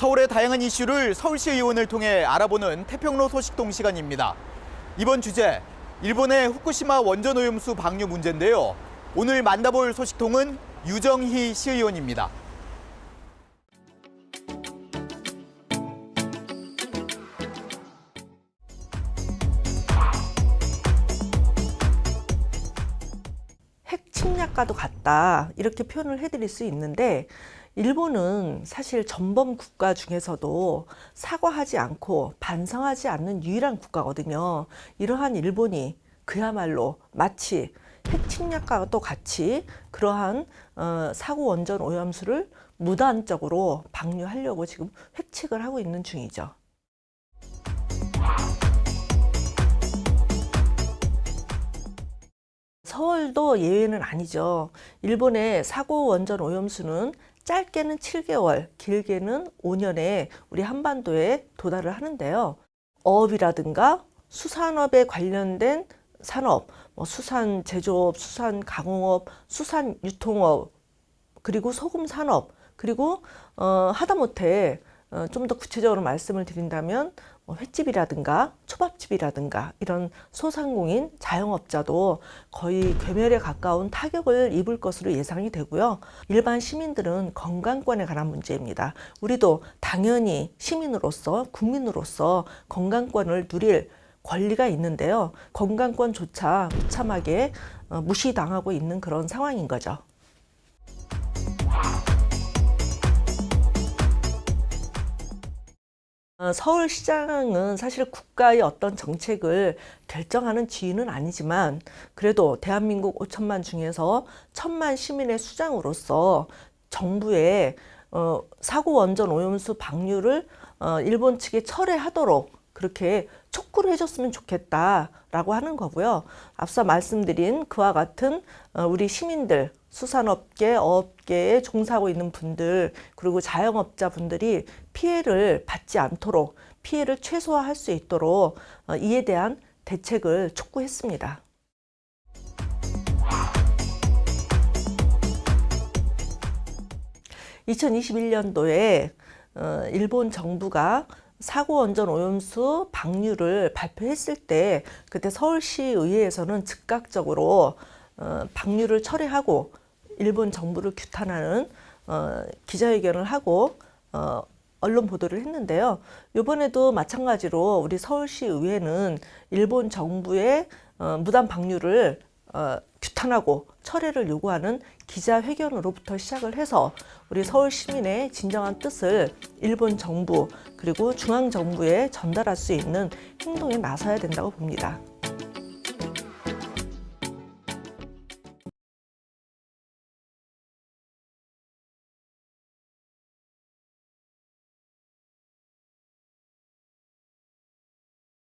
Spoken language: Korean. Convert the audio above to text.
서울의 다양한 이슈를 서울시 의원을 통해 알아보는 태평로 소식통 시간입니다. 이번 주제, 일본의 후쿠시마 원전 오염수 방류 문제인데요. 오늘 만나볼 소식통은 유정희 시의원입니다. 핵 침략과도 같다 이렇게 표현을 해드릴 수 있는데 일본은 사실 전범 국가 중에서도 사과하지 않고 반성하지 않는 유일한 국가거든요. 이러한 일본이 그야말로 마치 핵 침략과도 같이 그러한 어, 사고 원전 오염수를 무단적으로 방류하려고 지금 획책을 하고 있는 중이죠. 서울도 예외는 아니죠. 일본의 사고 원전 오염수는 짧게는 7개월, 길게는 5년에 우리 한반도에 도달을 하는데요. 어업이라든가 수산업에 관련된 산업, 뭐 수산 제조업, 수산 가공업, 수산 유통업, 그리고 소금 산업, 그리고 어, 하다못해 어, 좀 더 구체적으로 말씀을 드린다면 뭐 횟집이라든가 초밥집이라든가 이런 소상공인 자영업자도 거의 괴멸에 가까운 타격을 입을 것으로 예상이 되고요. 일반 시민들은 건강권에 관한 문제입니다. 우리도 당연히 시민으로서 국민으로서 건강권을 누릴 권리가 있는데요. 건강권조차 무참하게 어, 무시당하고 있는 그런 상황인 거죠. 서울시장은 사실 국가의 어떤 정책을 결정하는 지위는 아니지만 그래도 대한민국 5천만 중에서 천만 시민의 수장으로서 정부의 어, 사고 원전 오염수 방류를 어, 일본 측에 철회하도록 그렇게 촉구를 해줬으면 좋겠다라고 하는 거고요. 앞서 말씀드린 그와 같은 어, 우리 시민들, 수산업계, 어업계에 종사하고 있는 분들, 그리고 자영업자 분들이 피해를 받지 않도록 피해를 최소화할 수 있도록 어, 이에 대한 대책을 촉구했습니다. (2021년도에) 어, 일본 정부가 사고 원전 오염수 방류를 발표했을 때 그때 서울시 의회에서는 즉각적으로 어, 방류를 철회하고 일본 정부를 규탄하는 어, 기자회견을 하고 어, 언론 보도를 했는데요. 이번에도 마찬가지로 우리 서울시 의회는 일본 정부의 어, 무단 방류를 어, 규탄하고 철회를 요구하는 기자회견으로부터 시작을 해서 우리 서울 시민의 진정한 뜻을 일본 정부 그리고 중앙 정부에 전달할 수 있는 행동에 나서야 된다고 봅니다.